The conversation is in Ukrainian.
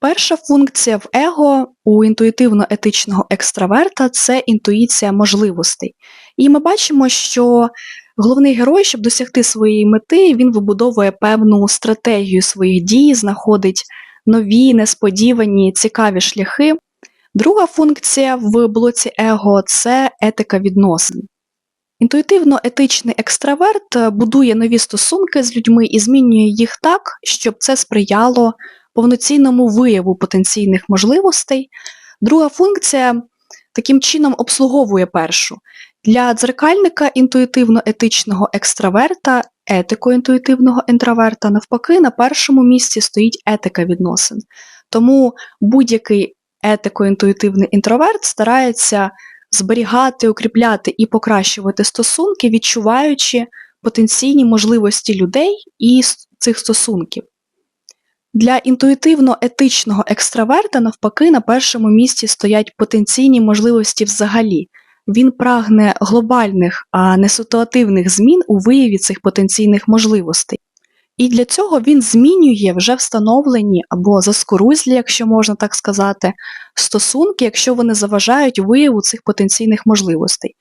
Перша функція в его у інтуїтивно-етичного екстраверта це інтуїція можливостей. І ми бачимо, що головний герой, щоб досягти своєї мети, він вибудовує певну стратегію своїх дій, знаходить нові, несподівані, цікаві шляхи. Друга функція в блоці его це етика відносин. Інтуїтивно-етичний екстраверт будує нові стосунки з людьми і змінює їх так, щоб це сприяло повноцінному вияву потенційних можливостей. Друга функція таким чином обслуговує першу. Для дзеркальника інтуїтивно-етичного екстраверта, етико-інтуїтивного інтроверта, навпаки, на першому місці стоїть етика відносин. Тому будь-який етико-інтуїтивний інтроверт старається зберігати, укріпляти і покращувати стосунки, відчуваючи потенційні можливості людей і цих стосунків. Для інтуїтивно-етичного екстраверта, навпаки, на першому місці стоять потенційні можливості взагалі. Він прагне глобальних, а не ситуативних змін у вияві цих потенційних можливостей. І для цього він змінює вже встановлені або заскорузлі, якщо можна так сказати, стосунки, якщо вони заважають вияву цих потенційних можливостей.